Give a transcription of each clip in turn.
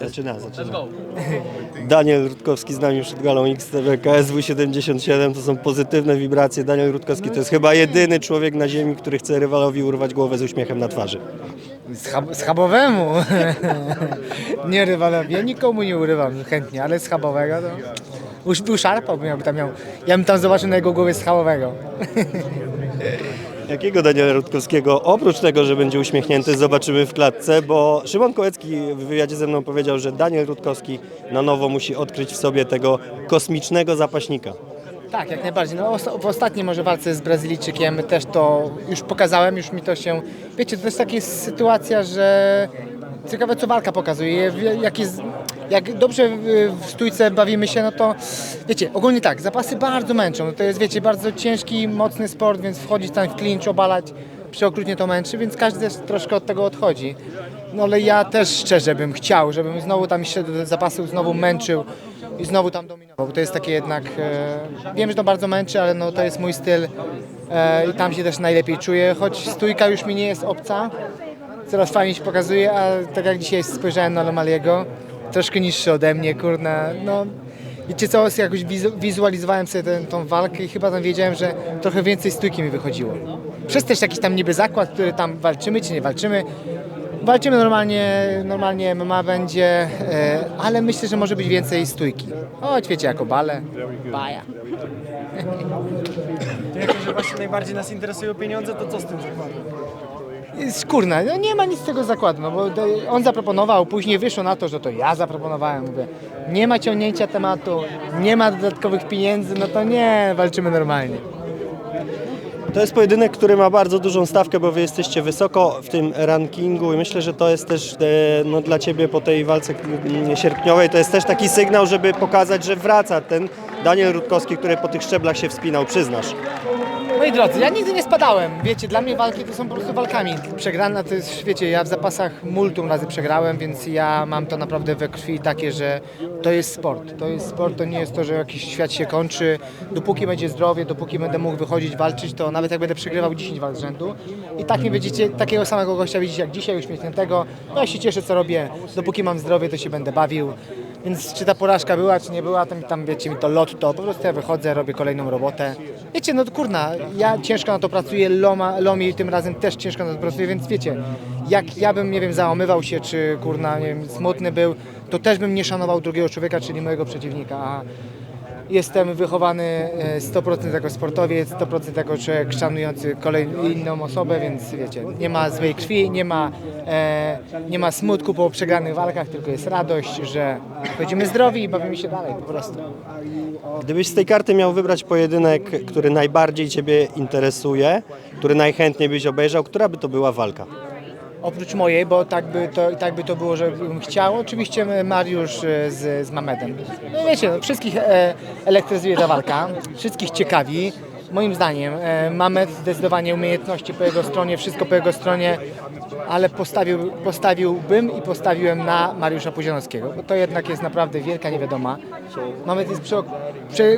Zaczyna, zaczyna. Daniel Rutkowski z nami przed galą XTB KSW 77. To są pozytywne wibracje. Daniel Rutkowski to jest chyba jedyny człowiek na ziemi, który chce rywalowi urwać głowę z uśmiechem na twarzy. Schab- schabowemu. nie rywalowi. Ja nikomu nie urywam chętnie, ale schabowego to... Już uszarpałbym, jakby tam miał. Ja bym tam zobaczył na jego głowie schabowego. Jakiego Daniela Rutkowskiego, oprócz tego, że będzie uśmiechnięty, zobaczymy w klatce, bo Szymon Kołecki w wywiadzie ze mną powiedział, że Daniel Rutkowski na nowo musi odkryć w sobie tego kosmicznego zapaśnika. Tak, jak najbardziej. No, w ostatniej może walce z Brazylijczykiem też to już pokazałem, już mi to się... Wiecie, to jest taka sytuacja, że ciekawe co walka pokazuje. Jak, jest, jak dobrze w- w stójce bawimy się, no to wiecie, ogólnie tak, zapasy bardzo męczą. No to jest, wiecie, bardzo ciężki, mocny sport, więc wchodzić tam w clinch, obalać przeokrutnie to męczy, więc każdy też troszkę od tego odchodzi. No ale ja też szczerze bym chciał, żebym znowu tam szedł do zapasów, znowu męczył i znowu tam dominował, bo to jest takie jednak, e, wiem, że to bardzo męczy, ale no to jest mój styl e, i tam się też najlepiej czuję, choć stójka już mi nie jest obca, coraz fajnie się pokazuje, a tak jak dzisiaj spojrzałem na Lomaliego, troszkę niższy ode mnie, kurna, no wiecie co, jakoś wizu- wizualizowałem sobie tę tą walkę i chyba tam wiedziałem, że trochę więcej stójki mi wychodziło. Przez też jakiś tam niby zakład, który tam walczymy czy nie walczymy, Walczymy normalnie, normalnie MMA będzie, e, ale myślę, że może być więcej stójki. Choć wiecie, jako bale, baja. To jako, że właśnie najbardziej nas interesują pieniądze, to co z tym zakładem? Jest, Kurna, no nie ma nic z tego zakładu, no bo on zaproponował, później wyszło na to, że to ja zaproponowałem. Mówię, nie ma ciągnięcia tematu, nie ma dodatkowych pieniędzy, no to nie, walczymy normalnie. To jest pojedynek, który ma bardzo dużą stawkę, bo wy jesteście wysoko w tym rankingu i myślę, że to jest też e, no, dla ciebie po tej walce mm, sierpniowej, to jest też taki sygnał, żeby pokazać, że wraca ten Daniel Rutkowski, który po tych szczeblach się wspinał, przyznasz. Moi drodzy, ja nigdy nie spadałem. Wiecie, dla mnie walki to są po prostu walkami. Przegrana to jest, wiecie, ja w zapasach multum razy przegrałem, więc ja mam to naprawdę we krwi takie, że to jest sport. To jest sport, to nie jest to, że jakiś świat się kończy. Dopóki będzie zdrowie, dopóki będę mógł wychodzić, walczyć, to nawet jak będę przegrywał 10 walk z rzędu i tak mnie będziecie, takiego samego gościa widzieć jak dzisiaj, uśmiechniętego. No ja się cieszę, co robię. Dopóki mam zdrowie, to się będę bawił. Więc czy ta porażka była, czy nie była, tam, tam wiecie mi to lot, to po prostu ja wychodzę, robię kolejną robotę. Wiecie, no kurna, ja ciężko na to pracuję, Loma, Lomi tym razem też ciężko na to pracuje, więc wiecie, jak ja bym, nie wiem, załamywał się, czy kurna, nie wiem, smutny był, to też bym nie szanował drugiego człowieka, czyli mojego przeciwnika. A jestem wychowany e, 100% jako sportowiec, 100% jako człowiek szanujący kolejną osobę, więc wiecie, nie ma złej krwi, nie ma, e, nie ma smutku po przegranych walkach, tylko jest radość, że chodzimy zdrowi i bawimy się dalej po prostu. Gdybyś z tej karty miał wybrać pojedynek, który najbardziej ciebie interesuje, który najchętniej byś obejrzał, która by to była walka? Oprócz mojej, bo tak by to, tak by to było, żebym chciał. Oczywiście Mariusz e, z, z Mamedem. No wiecie, no, wszystkich e, elektryzuje ta walka, wszystkich ciekawi. Moim zdaniem e, Mamed zdecydowanie umiejętności po jego stronie, wszystko po jego stronie, ale postawił, postawiłbym i postawiłem na Mariusza Pozianowskiego, bo to jednak jest naprawdę wielka niewiadoma. Mamed jest prze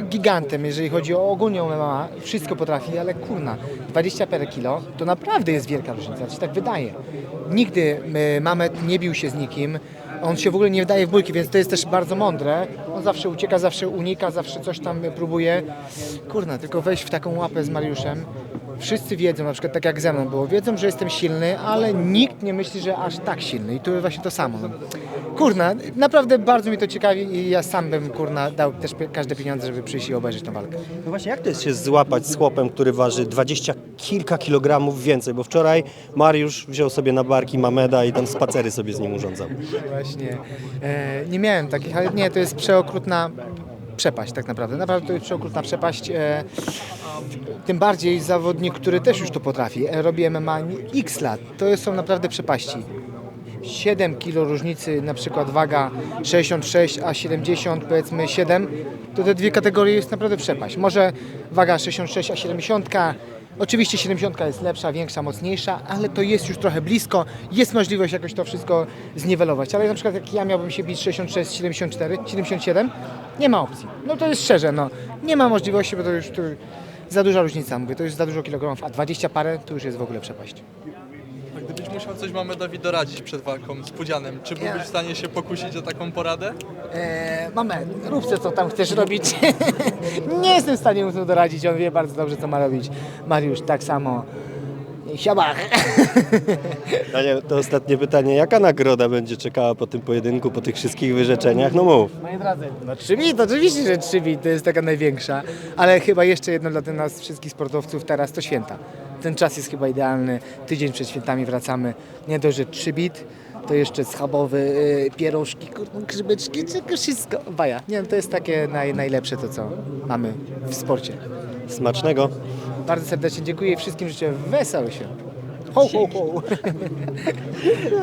gigantem, jeżeli chodzi o ogólnie MMA, wszystko potrafi, ale kurna, 20 parę kilo to naprawdę jest wielka różnica, się tak wydaje. Nigdy y, Mamet nie bił się z nikim, on się w ogóle nie wdaje w bójki, więc to jest też bardzo mądre. On zawsze ucieka, zawsze unika, zawsze coś tam próbuje. Kurna, tylko wejść w taką łapę z Mariuszem. Wszyscy wiedzą, na przykład tak jak ze mną było, wiedzą, że jestem silny, ale nikt nie myśli, że aż tak silny. I tu właśnie to samo. Kurna, naprawdę bardzo mi to ciekawi i ja sam bym, kurna, dał też każde pieniądze, żeby przyjść i obejrzeć tę walkę. No właśnie, jak to jest się złapać z chłopem, który waży dwadzieścia kilka kilogramów więcej? Bo wczoraj Mariusz wziął sobie na barki Mameda i tam spacery sobie z nim urządzał. Właśnie. E, nie miałem takich, ale nie, to jest przeokrutna przepaść tak naprawdę. Naprawdę to jest przeokrutna przepaść. E, tym bardziej zawodnik, który też już to potrafi. E, robi MMA x lat. To są naprawdę przepaści. 7 kg różnicy, na przykład waga 66, a 70 powiedzmy 7, to te dwie kategorie jest naprawdę przepaść. Może waga 66, a 70, oczywiście 70 jest lepsza, większa, mocniejsza, ale to jest już trochę blisko, jest możliwość jakoś to wszystko zniwelować, ale na przykład jak ja miałbym się bić 66, 74, 77, nie ma opcji. No to jest szczerze, no nie ma możliwości, bo to już tu za duża różnica, mówię, to już za dużo kilogramów, a 20 parę to już jest w ogóle przepaść. Gdybyś musiał coś Mamedowi doradzić przed walką z Pudzianem, czy byłbyś w stanie się pokusić o taką poradę? Eee, Mamy, rób co, co tam chcesz robić. nie jestem w stanie mu to doradzić, on wie bardzo dobrze, co ma robić. Mariusz, tak samo. Siabach. Daniel, to ostatnie pytanie. Jaka nagroda będzie czekała po tym pojedynku, po tych wszystkich wyrzeczeniach? No mów. Moi drodzy, no 3 bit, oczywiście, że 3 bit to jest taka największa, ale chyba jeszcze jedno dla nas wszystkich sportowców teraz to święta. Ten czas jest chyba idealny, tydzień przed świętami wracamy, nie dość, że 3 bit, to jeszcze schabowy, y, pierożki, kurwa, grzybeczki, czy wszystko, baja. Nie wiem, to jest takie naj, najlepsze to, co mamy w sporcie. Smacznego. Bardzo serdecznie dziękuję i wszystkim życzę wesołych świąt. Ho, ho, ho.